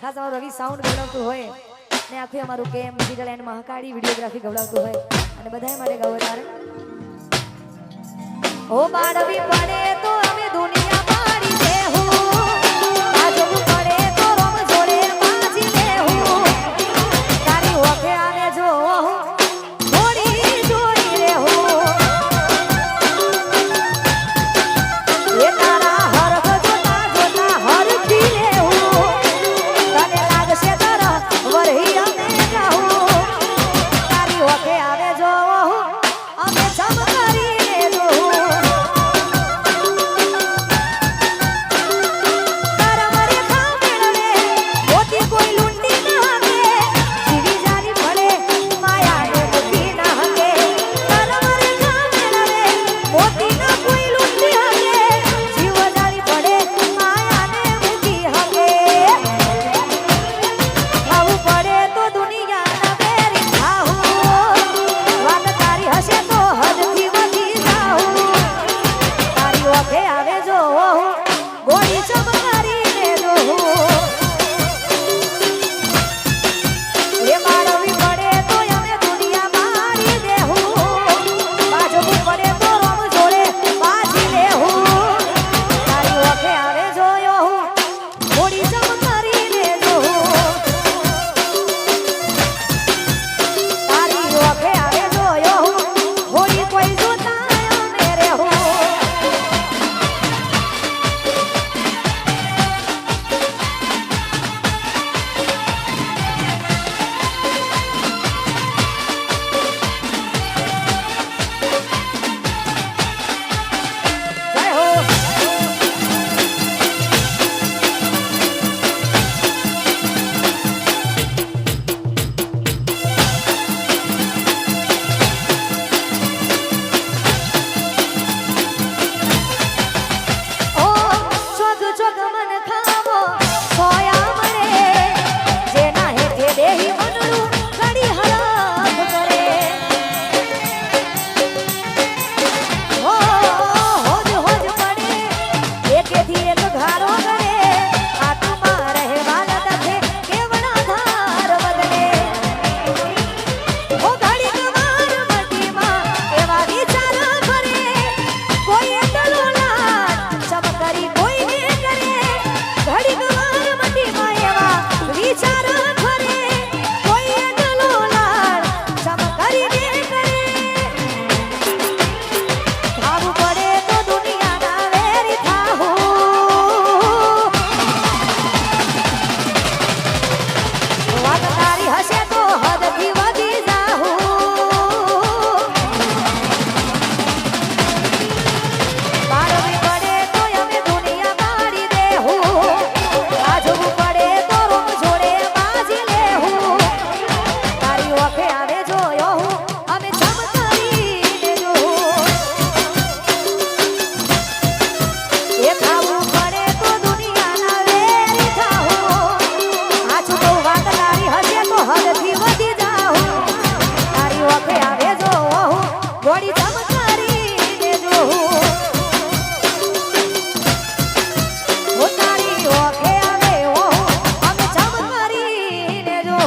ખાસ અમારું રવિ સાઉન્ડ ગવડાવતું હોય ને આખું અમારું કેમ ડિજિટલ એન્ડ મહાકાળી વિડીયોગ્રાફી ગવડાવતું હોય અને બધાય માટે ગવડાવે ઓ બાળવી પડે તો અમે દુનિયા Claro, ઘોડી ધમકારી દેજો હોતારી ઓખે આવે ઓ અમે ધમકારી દેજો